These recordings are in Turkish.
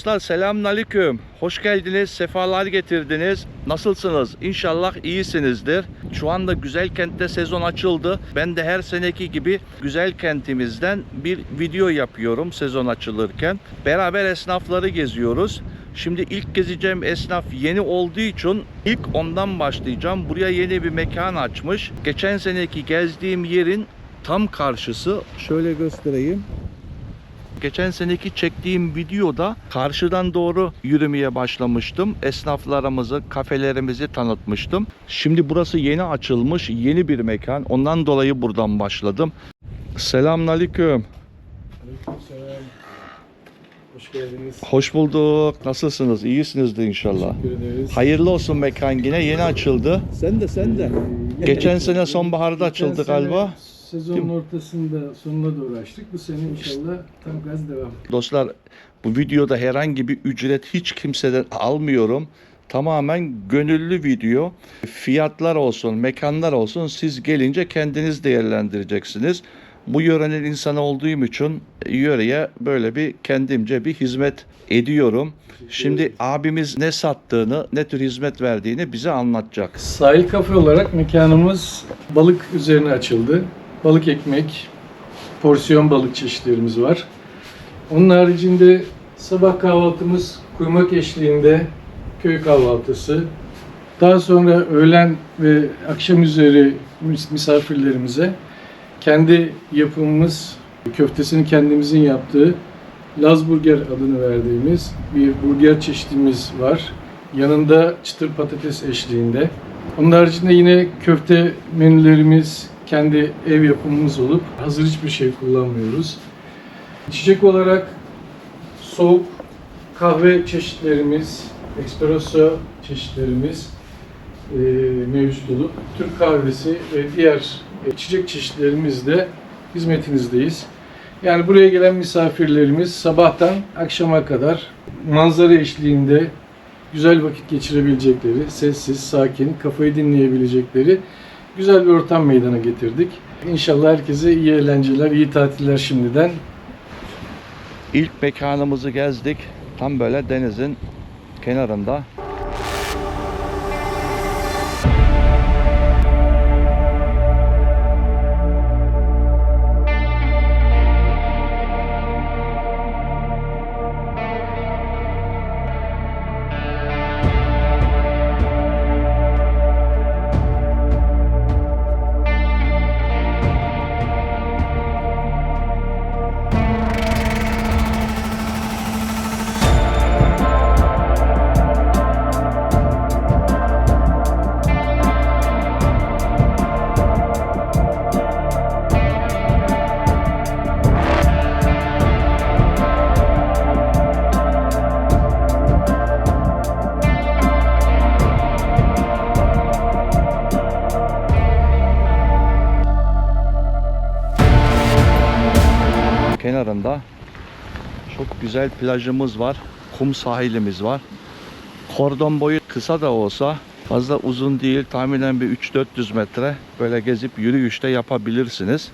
Dostlar selamünaleyküm. Hoş geldiniz, sefalar getirdiniz. Nasılsınız? İnşallah iyisinizdir. Şu anda Güzel Kent'te sezon açıldı. Ben de her seneki gibi Güzel Kent'imizden bir video yapıyorum sezon açılırken. Beraber esnafları geziyoruz. Şimdi ilk gezeceğim esnaf yeni olduğu için ilk ondan başlayacağım. Buraya yeni bir mekan açmış. Geçen seneki gezdiğim yerin tam karşısı. Şöyle göstereyim. Geçen seneki çektiğim videoda karşıdan doğru yürümeye başlamıştım. Esnaflarımızı, kafelerimizi tanıtmıştım. Şimdi burası yeni açılmış, yeni bir mekan. Ondan dolayı buradan başladım. Selamünaleyküm. Aleykümselam. Hoş geldiniz. Hoş bulduk. Nasılsınız? İyisinizdir inşallah. Teşekkür ederiz. Hayırlı olsun mekan yine yeni açıldı. Sen de sen de. Geçen sene sonbaharda açıldı Geçen sene galiba. Sezonun Değil ortasında sonuna doğru açtık. Bu sene inşallah tam gaz devam. Dostlar bu videoda herhangi bir ücret hiç kimseden almıyorum. Tamamen gönüllü video. Fiyatlar olsun, mekanlar olsun siz gelince kendiniz değerlendireceksiniz. Bu yörenin insanı olduğum için yöreye böyle bir kendimce bir hizmet ediyorum. Şimdi abimiz ne sattığını, ne tür hizmet verdiğini bize anlatacak. Sahil kafe olarak mekanımız balık üzerine açıldı. Balık ekmek, porsiyon balık çeşitlerimiz var. Onun haricinde sabah kahvaltımız kuymak eşliğinde köy kahvaltısı. Daha sonra öğlen ve akşam üzeri mis- misafirlerimize kendi yapımımız, köftesini kendimizin yaptığı Laz Burger adını verdiğimiz bir burger çeşitimiz var. Yanında çıtır patates eşliğinde. Onun haricinde yine köfte menülerimiz kendi ev yapımımız olup hazır hiçbir şey kullanmıyoruz. İçecek olarak soğuk kahve çeşitlerimiz, espresso çeşitlerimiz e, mevcut olup Türk kahvesi ve diğer içecek çeşitlerimiz de hizmetinizdeyiz. Yani buraya gelen misafirlerimiz sabahtan akşama kadar manzara eşliğinde güzel vakit geçirebilecekleri, sessiz, sakin, kafayı dinleyebilecekleri güzel bir ortam meydana getirdik. İnşallah herkese iyi eğlenceler, iyi tatiller şimdiden. İlk mekanımızı gezdik. Tam böyle denizin kenarında. Kenarında çok güzel plajımız var. Kum sahilimiz var. Kordon boyu kısa da olsa fazla uzun değil. Tahminen bir 3-400 metre böyle gezip yürüyüşte yapabilirsiniz.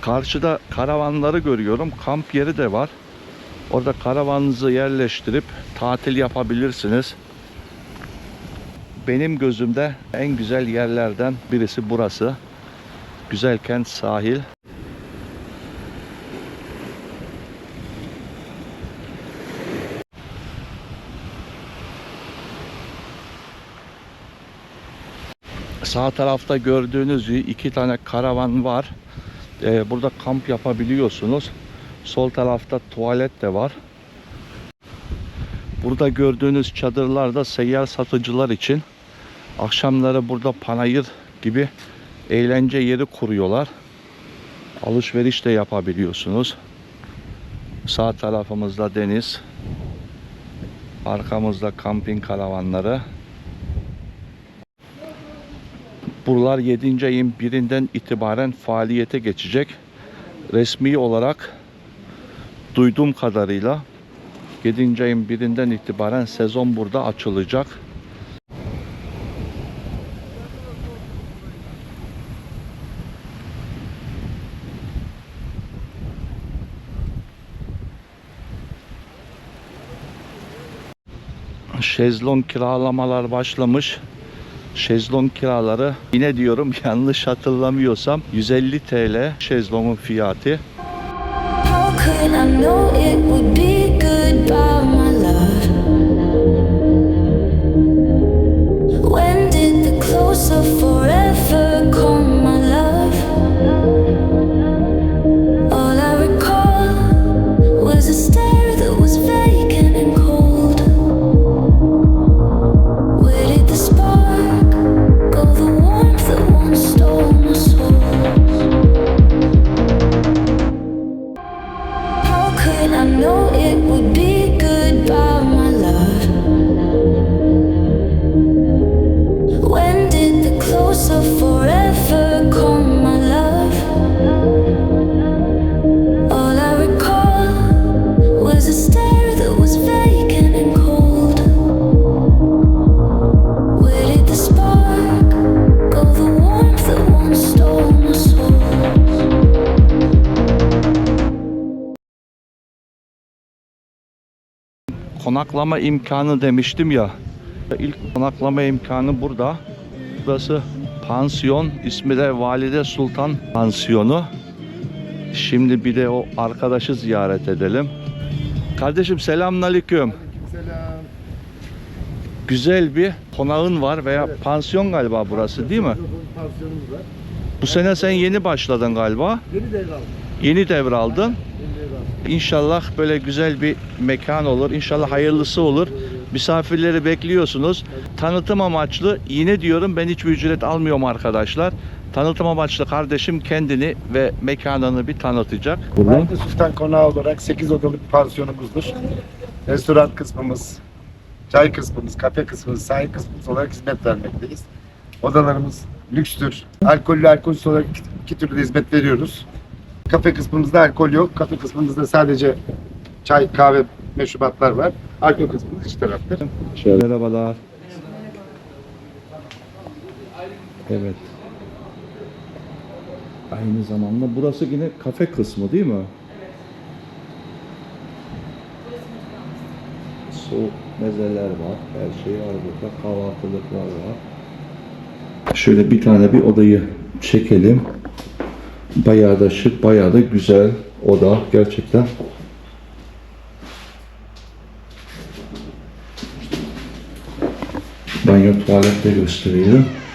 Karşıda karavanları görüyorum. Kamp yeri de var. Orada karavanınızı yerleştirip tatil yapabilirsiniz. Benim gözümde en güzel yerlerden birisi burası. Güzelkent sahil. Sağ tarafta gördüğünüz iki tane karavan var. Ee, burada kamp yapabiliyorsunuz. Sol tarafta tuvalet de var. Burada gördüğünüz çadırlar da seyyar satıcılar için. Akşamları burada panayır gibi eğlence yeri kuruyorlar. Alışveriş de yapabiliyorsunuz. Sağ tarafımızda deniz. Arkamızda kamping karavanları. Buralar 7. ayın birinden itibaren faaliyete geçecek. Resmi olarak duyduğum kadarıyla 7. ayın birinden itibaren sezon burada açılacak. Şezlong kiralamalar başlamış. Şezlong kiraları yine diyorum yanlış hatırlamıyorsam 150 TL şezlongun fiyatı. How could I know it would be konaklama imkanı demiştim ya. İlk konaklama imkanı burada. Burası pansiyon. ismi de Valide Sultan Pansiyonu. Şimdi bir de o arkadaşı ziyaret edelim. Kardeşim selamünaleyküm. Selam. Güzel bir konağın var veya pansiyon galiba burası değil mi? Pansiyonumuz var. Bu sene sen yeni başladın galiba. Yeni devraldım. Yeni devraldın. İnşallah böyle güzel bir mekan olur. İnşallah hayırlısı olur. Misafirleri bekliyorsunuz. Tanıtım amaçlı yine diyorum ben hiçbir ücret almıyorum arkadaşlar. Tanıtım amaçlı kardeşim kendini ve mekanını bir tanıtacak. Valide Sultan Konağı olarak 8 odalı bir pansiyonumuzdur. Restoran kısmımız, çay kısmımız, kafe kısmımız, sahil kısmımız olarak hizmet vermekteyiz. Odalarımız lükstür. Alkollü, alkolsüz olarak iki, türlü hizmet veriyoruz. Kafe kısmımızda alkol yok. Kafe kısmımızda sadece çay, kahve, meşrubatlar var. Alkol kısmımız iç taraftır. Merhabalar. Evet. Aynı zamanda burası yine kafe kısmı değil mi? Soğuk mezeler var. Her şey var burada. Kahvaltılıklar var. Şöyle bir tane bir odayı çekelim. Bayağı da şık, bayağı da güzel oda gerçekten. Banyo tuvalette göstereyim. Line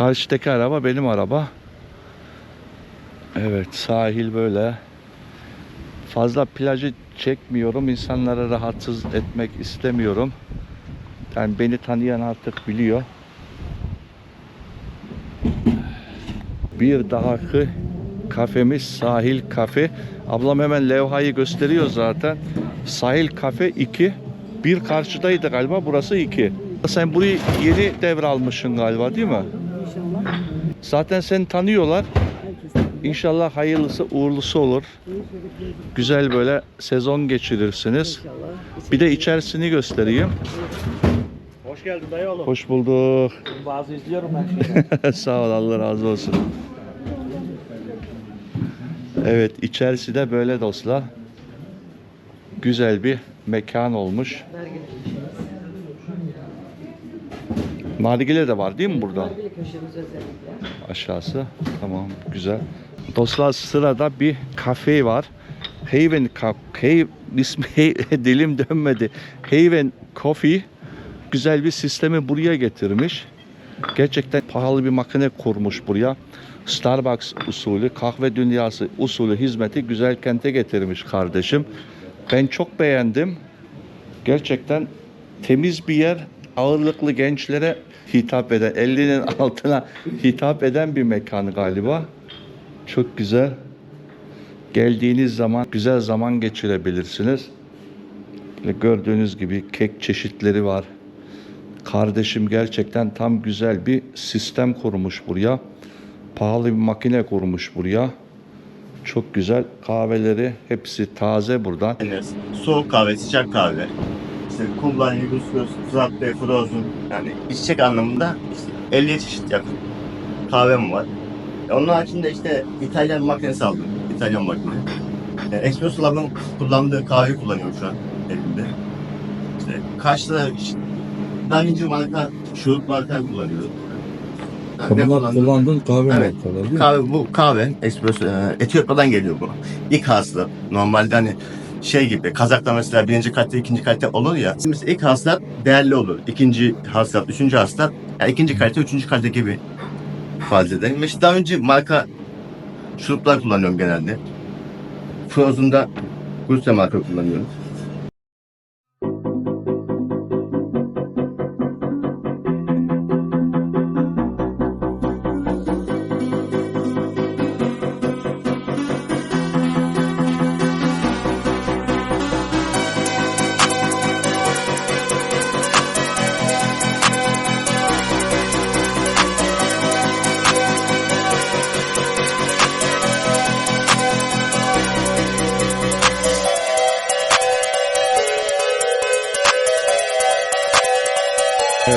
Karşıdaki araba benim araba. Evet sahil böyle. Fazla plajı çekmiyorum. İnsanları rahatsız etmek istemiyorum. Yani beni tanıyan artık biliyor. Bir dahaki kafemiz Sahil Kafe. Ablam hemen levhayı gösteriyor zaten. Sahil Kafe 2. Bir karşıdaydı galiba. Burası 2. Sen burayı yeni devralmışsın galiba değil mi? Zaten seni tanıyorlar. İnşallah hayırlısı uğurlusu olur. Güzel böyle sezon geçirirsiniz. Bir de içerisini göstereyim. Hoş geldin dayı oğlum. Hoş bulduk. Bazı izliyorum ben şimdi. Sağ ol Allah razı olsun. Evet içerisi de böyle dostlar. Güzel bir mekan olmuş. Nargile de var değil mi burada? Nargile köşemiz özellikle. Aşağısı. Tamam güzel. Dostlar sırada bir kafe var. Haven Hey, ismi dilim dönmedi. Haven Coffee güzel bir sistemi buraya getirmiş. Gerçekten pahalı bir makine kurmuş buraya. Starbucks usulü, kahve dünyası usulü hizmeti güzel kente getirmiş kardeşim. Ben çok beğendim. Gerçekten temiz bir yer, ağırlıklı gençlere hitap eden, 50'nin altına hitap eden bir mekan galiba. Çok güzel. Geldiğiniz zaman güzel zaman geçirebilirsiniz. Böyle gördüğünüz gibi kek çeşitleri var. Kardeşim gerçekten tam güzel bir sistem kurmuş buraya. Pahalı bir makine kurmuş buraya. Çok güzel kahveleri hepsi taze buradan. Soğuk kahve, sıcak kahve, işte kumbanya, hibiskus, frappe, frozen yani içecek anlamında işte 50 çeşit yakın kahvem var. E, Onun haricinde işte İtalyan makinesi aldım. İtalyan makine. Yani Espresso Lab'ın kullandığı kahve kullanıyorum şu an elimde. İşte karşıda işte, Da Vinci marka, şurup marka kullanıyorum. Yani Bunlar kullandığın kahve Evet. markaları değil mi? Kahve bu kahve espresso e, Etiyopya'dan geliyor bu. İlk hasılat. Normalde hani şey gibi Kazak'ta mesela birinci kalite ikinci kalite olur ya. Mesela ilk hasılat değerli olur. İkinci hasılat, üçüncü hasılat. Yani ikinci kalite, üçüncü kalite gibi ifade edelim. İşte daha önce marka şuruplar kullanıyorum genelde. Frozen'da Gulse marka kullanıyorum.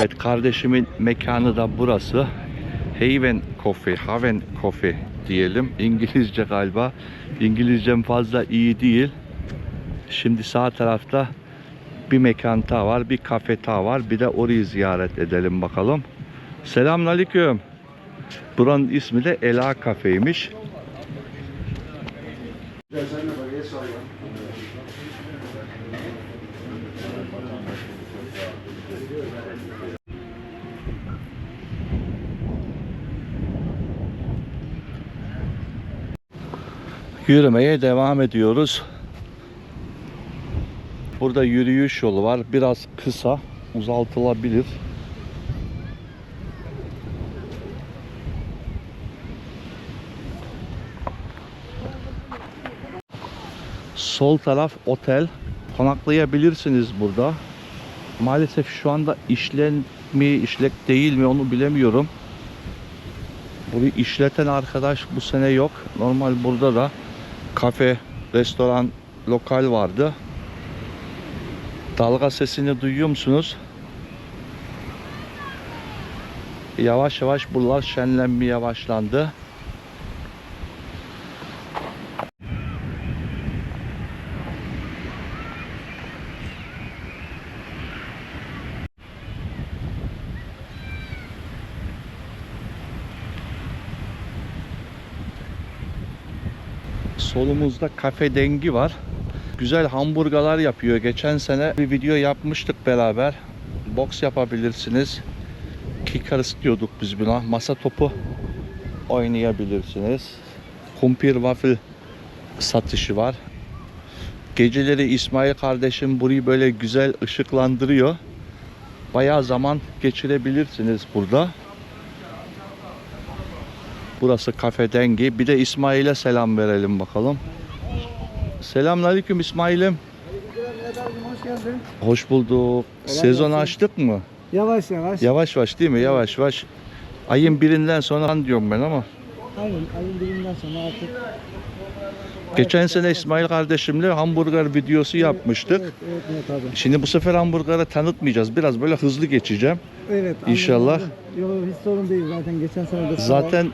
Evet kardeşimin mekanı da burası. Haven Coffee, Haven Coffee diyelim. İngilizce galiba. İngilizcem fazla iyi değil. Şimdi sağ tarafta bir mekan daha var, bir kafe var. Bir de orayı ziyaret edelim bakalım. Selamünaleyküm. Buranın ismi de Ela Kafe'ymiş. Yürümeye devam ediyoruz. Burada yürüyüş yolu var. Biraz kısa, uzaltılabilir. Sol taraf otel. Konaklayabilirsiniz burada. Maalesef şu anda işlen mi, işlek değil mi onu bilemiyorum. Burayı işleten arkadaş bu sene yok. Normal burada da kafe, restoran, lokal vardı. Dalga sesini duyuyor musunuz? Yavaş yavaş buralar şenlenmeye başlandı. Solumuzda kafe dengi var. Güzel hamburgerlar yapıyor. Geçen sene bir video yapmıştık beraber. Boks yapabilirsiniz. Kickers diyorduk biz buna. Masa topu oynayabilirsiniz. Kumpir waffle satışı var. Geceleri İsmail kardeşim burayı böyle güzel ışıklandırıyor. Bayağı zaman geçirebilirsiniz burada. Burası Kafe Dengi. Bir de İsmail'e selam verelim bakalım. Selamünaleyküm İsmail'im. Hoş geldin. Hoş bulduk. Sezon gelsin. açtık mı? Yavaş yavaş. Yavaş yavaş değil mi? Yavaş yavaş. Ayın birinden sonra diyorum ben ama. Aynen ayın birinden sonra artık. Geçen sene İsmail kardeşimle hamburger videosu yapmıştık. Evet, evet, evet abi. Şimdi bu sefer hamburgeri tanıtmayacağız. Biraz böyle hızlı geçeceğim. Evet. İnşallah. anladım. Yok hiç sorun değil zaten geçen sene de Zaten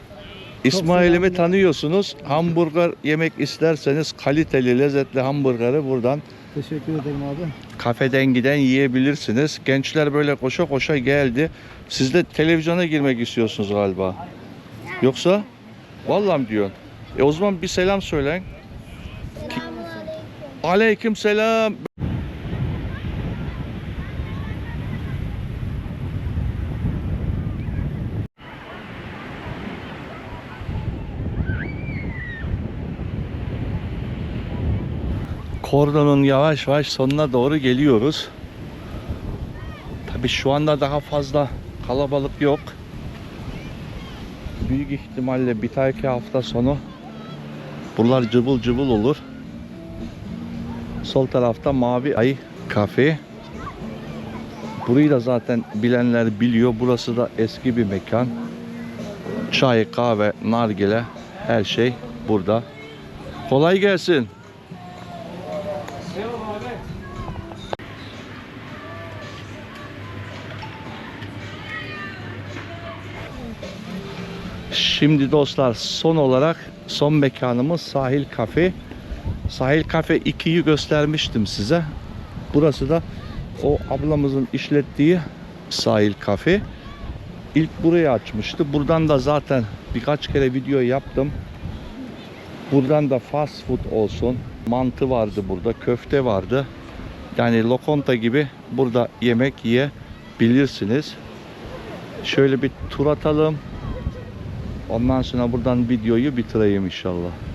İsmail'imi tanıyorsunuz. Hamburger yemek isterseniz kaliteli, lezzetli hamburgeri buradan Teşekkür ederim abi. Kafeden giden yiyebilirsiniz. Gençler böyle koşa koşa geldi. Siz de televizyona girmek istiyorsunuz galiba. Yoksa? Vallahi mi diyorsun? E o zaman bir selam söylen. Aleyküm selam. Kordonun yavaş yavaş sonuna doğru geliyoruz. Tabii şu anda daha fazla kalabalık yok. Büyük ihtimalle bir dahaki hafta sonu buralar cıvıl cıvıl olur. Sol tarafta Mavi Ay Kafe. Burayı da zaten bilenler biliyor. Burası da eski bir mekan. Çay, kahve, nargile her şey burada. Kolay gelsin. Şimdi dostlar son olarak son mekanımız Sahil Kafe. Sahil Kafe 2'yi göstermiştim size. Burası da o ablamızın işlettiği Sahil Kafe. İlk burayı açmıştı. Buradan da zaten birkaç kere video yaptım. Buradan da fast food olsun. Mantı vardı burada, köfte vardı. Yani lokonta gibi burada yemek yiyebilirsiniz. Şöyle bir tur atalım. Ondan sonra buradan videoyu bitireyim inşallah.